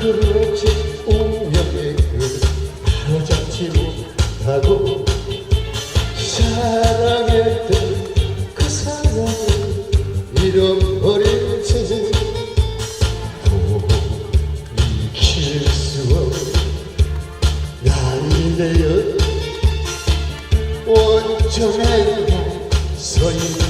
그렇지 운명의 그 바로잡지 못하고 사랑했던 그 사랑을 잃어버린 채 돌이킬 수 없는 난리네요 온전에 서있네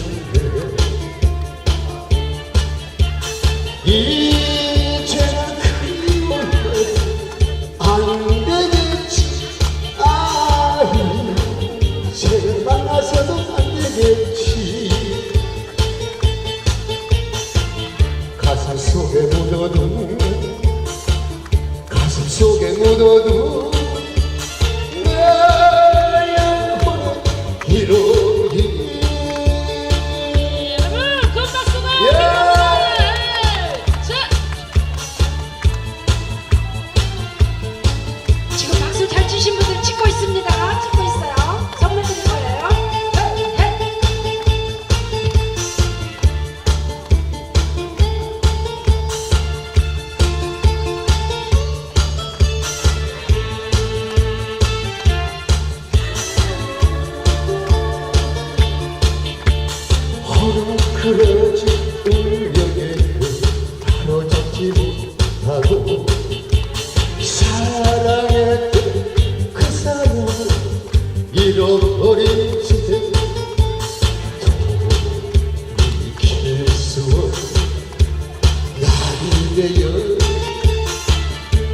todo mundo. 길어진 운명에 바로잡지 못하고 사랑했던 그 사람 잃어버린 채 길수어 날이 되어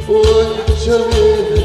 원정에